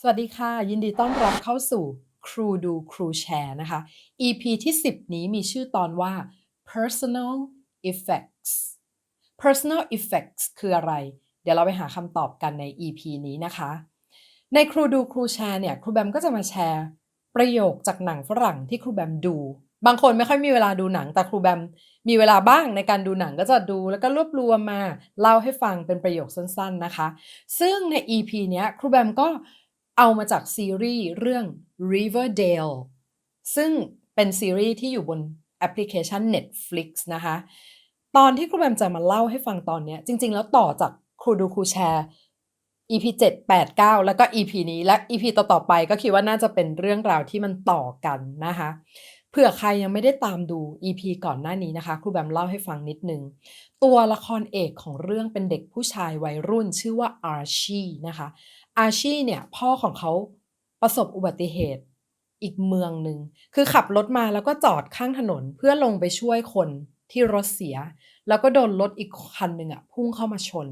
สวัสดีค่ะ ยินดีต้อนรับเข้าสู่ครูดูครูแชร์นะคะ EP ที่ 10 นี้มีชื่อตอนว่า personal effects personal effects คืออะไร เดี๋ยวเราไปหาคำตอบกันใน EP นี้นะคะ ในครูดูครูแชร์เนี่ย ครูแบมก็จะมาแชร์ ประโยคจากหนังฝรั่งที่ครูแบมดู บางคนไม่ค่อยมีเวลาดูหนัง แต่ครูแบมมีเวลาบ้างในการดูหนังก็จะดูแล้วก็รวบรวมมาเล่าให้ฟังเป็นประโยคสั้นๆนะคะ ซึ่งใน EP เนี้ยครูแบมก็ เอามาจากซีรีส์เรื่อง Riverdale ซึ่งเป็นซีรีส์ที่อยู่บนแอปพลิเคชัน Netflix นะคะ ตอนที่ครูแบมจะมาเล่าให้ฟังตอนนี้ จริง ๆ แล้วต่อจากครูดูครูแชร์ EP 7 8 9 แล้วก็ EP นี้และ EP ต่อๆไปก็คิดว่าน่าจะเป็นเรื่องราวที่มันต่อกันนะคะเผื่อใครยังไม่ได้ตามดู EP ก่อนหน้านี้นะคะ ครูแบมเล่าให้ฟังนิดนึง ตัวละครเอกของเรื่องเป็นเด็กผู้ชายวัยรุ่นชื่อว่าอาร์ชีนะคะ อาชีเนี่ยพ่อของเขาประสบอุบัติเหตุอีกเมืองหนึ่งคือขับรถมาแล้วก็จอดข้างถนนเพื่อลงไปช่วยคนที่รถเสีย แล้วก็โดนรถอีกคันหนึ่งอะพุ่งเข้ามาชน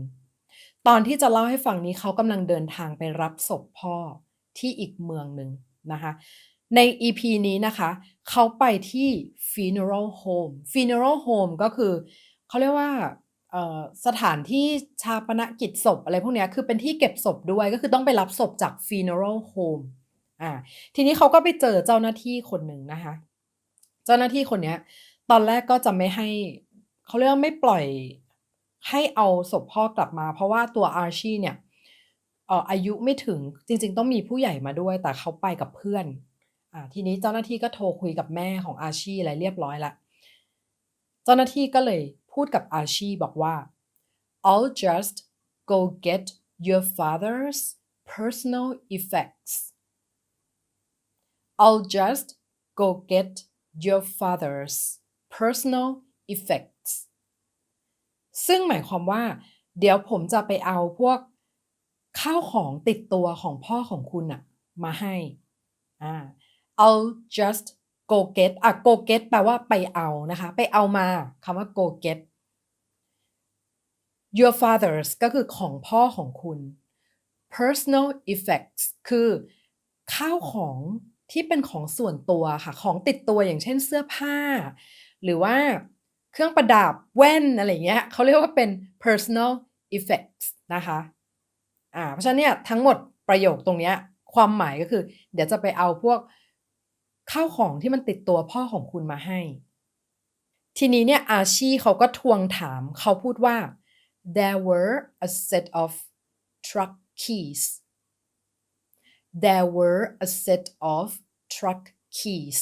ตอนที่จะเล่าให้ฟังนี้เขากำลังเดินทางไปรับศพพ่อที่อีกเมืองหนึ่งนะคะใน EP นี้นะคะเขาไปที่ funeral home funeral home ก็คือเขาเรียกว่า สถานที่ชาปนกิจศพอะไรพวกนี้คือเป็นที่เก็บศพด้วยก็คือต้องไปรับศพจาก funeral home อ่าทีนี้เขาก็ไปเจอเจ้าหน้าที่คนหนึ่งนะคะ เจ้าหน้าที่คนเนี้ย ตอนแรกก็จะไม่ให้เขาเรียกว่าไม่ปล่อยให้เอาศพพ่อกลับมา เพราะว่าตัวอาร์ชีเนี่ยเอ่ออายุไม่ถึงจริง ๆ ต้องมีผู้ใหญ่มาด้วย แต่เขาไปกับเพื่อนอ่าทีนี้เจ้าหน้าที่ก็โทรคุยกับแม่ของอารชีอะไรเรียบร้อยละเจ้าหน้าที่ก็เลย พูดกับอาชีบอกว่า I'll just go get your father's personal effects I'll just go get your father's personal effects ซึ่งหมายความว่า เดี๋ยวผมจะไปเอาพวกข้าวของติดตัวของพ่อของคุณอะมาให้อ่า I'll just go get อะ go get แปลว่าไปเอานะคะ ไปเอามาคำว่า go get your father's ก็คือของพ่อของคุณ personal effects คือข้าวของที่เป็นของส่วนตัวค่ะของติดตัวอย่างเช่นเสื้อผ้า หรือว่าเครื่องประดับแว่นอะไรเงี้ยเขาเรียกว่าเป็น personal effects นะคะอ่าเพราะฉะนั้นเนี่ยทั้งหมดประโยคตรงเนี้ยความหมายก็คือ เดี๋ยวจะไปเอาพวกข้าวของที่มันติดตัวพ่อของคุณมาให้ ทีนี้เนี่ยอาชีเขาก็ทวงถามเขาพูดว่า there were a set of truck keys there were a set of truck keys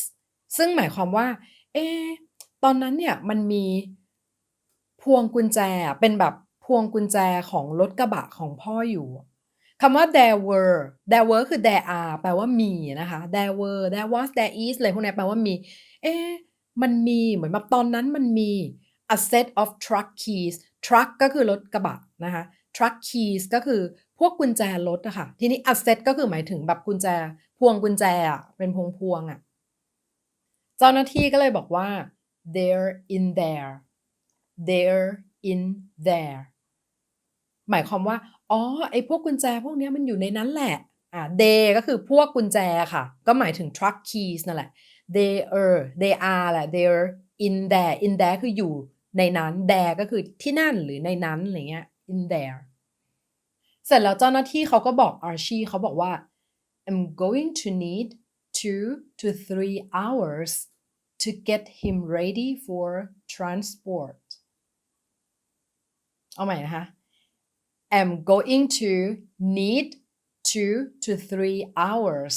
ซึ่งหมายความว่า เอ๊ะตอนนั้นเนี่ยมันมีพวงกุญแจ เป็นแบบพวงกุญแจของรถกระบะของพ่ออยู่คำว่า there were there were คือ there are แปลว่ามีนะคะ there were there was there is อะไรพวกนี้แปลว่ามี เอ๊ะมันมีเหมือนแบบตอนนั้นมันมี a set of truck keys truck ก็คือรถกระบะนะคะ truck keys ก็คือพวกกุญแจรถอะค่ะ ทีนี้ a set ก็คือหมายถึงแบบกุญแจ พวงกุญแจอะเป็นพวงพวงอะเจ้าหน้าที่ก็เลยบอกว่า they're in there they're in there หมายความว่า อ๋อ ไอ้พวกกุญแจพวกนี้มันอยู่ในนั้นแหละ อ่า they ก็คือพวกกุญแจค่ะ ก็หมายถึง truck keys นั่นแหละ they are they are แหละ they're in there in there คืออยู่ ในนั้น there ก็คือที่นั่นหรือในนั้นอะไรเงี้ย in there เสร็จแล้วเจ้าหน้าที่เขาก็บอกอาร์ชีเขาบอกว่า I'm going to need two to three hours to get him ready for transport เอาใหม่นะคะ am going to need two to three hours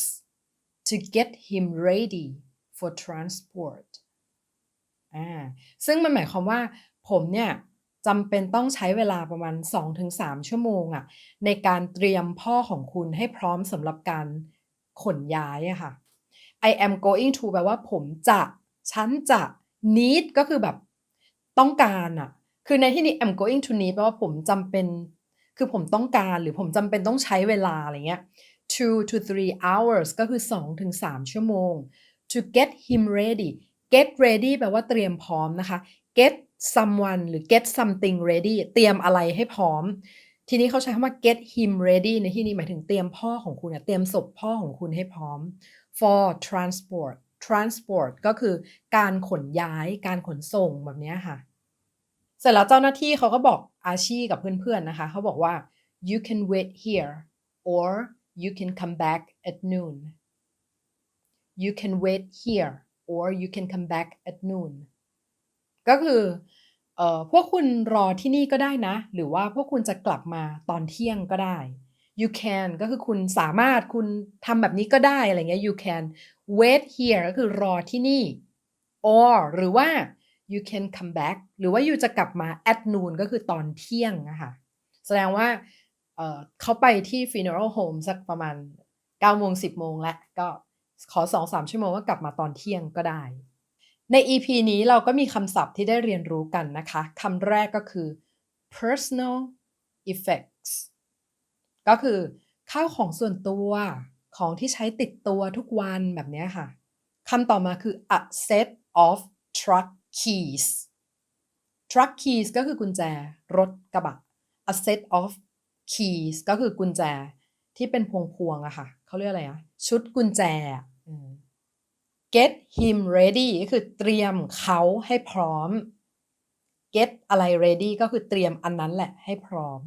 to get him ready for transport อ่าซึ่งมันหมายความว่าผมเนี่ยจำเป็นต้องใช้เวลาประมาณ 2-3 ชั่วโมงอะในการเตรียมพ่อของคุณให้พร้อมสำหรับการขนย้ายอะค่ะ I am going to แปลว่าผมจะฉันจะ need ก็คือแบบต้องการอะคือในที่นี้ I'm going to need แปลว่าผมจำเป็น คือผมต้องการหรือผมจำเป็นต้องใช้เวลาอะไรเงี้ย two to three hours ก็คือ2ถึง3ชั่วโมง to get him ready get ready แปลว่าเตรียมพร้อมนะคะ get someone หรือ get something ready เตรียมอะไรให้พร้อม ทีนี้เขาใช้คำว่า get him ready ในที่นี้หมายถึงเตรียมพ่อของคุณเตรียมศพพ่อของคุณให้พร้อม for transport transport ก็คือการขนย้าย การขนส่งแบบนี้ค่ะ เสร็จแล้วเจ้าหน้าที่เขาก็บอกอาชีกับเพื่อนๆนะคะ เขาบอกว่า you can wait here or you can come back at noon you can wait here or you can come back at noon ก็คือเอ่อพวกคุณรอที่นี่ก็ได้นะ หรือว่าพวกคุณจะกลับมาตอนเที่ยงก็ได้ you can ก็คือคุณสามารถคุณทำแบบนี้ก็ได้อะไรเงี้ย you can wait here ก็คือรอที่นี่ or หรือว่า you can come back หรือว่า you จะกลับมา at noon ก็คือตอนเที่ยงนะคะแสดงว่าเออเขาไปที่ funeral home สักประมาณ9โมง10 โมงแล้วก็ ขอ2-3ชั่วโมงก็กลับมาตอนเที่ยงก็ได้ ใน EP นี้เราก็มีคำศัพท์ที่ได้เรียนรู้กันนะคะคำแรกก็คือ personal effects ก็คือข้าวของส่วนตัวของที่ใช้ติดตัวทุกวันแบบนี้ค่ะคำต่อมาคือ a set of truck keys truck keys ก็คือกุญแจรถกระบะ a set of keys ก็คือกุญแจที่เป็นพวงๆอะค่ะ เขาเรียกอะไรอะชุดกุญแจ get him ready ก็คือเตรียมเขาให้พร้อม get อะไร ready ก็คือเตรียมอันนั้นแหละให้พร้อม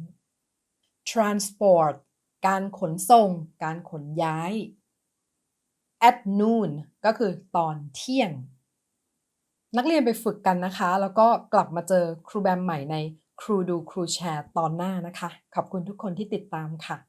transport การขนส่ง การขนย้าย at noon ก็คือตอนเที่ยง นักเรียนไปฝึกกันนะคะ แล้วก็กลับมาเจอครูแบมใหม่ในครูดูครูแชร์ตอนหน้านะคะ ขอบคุณทุกคนที่ติดตามค่ะ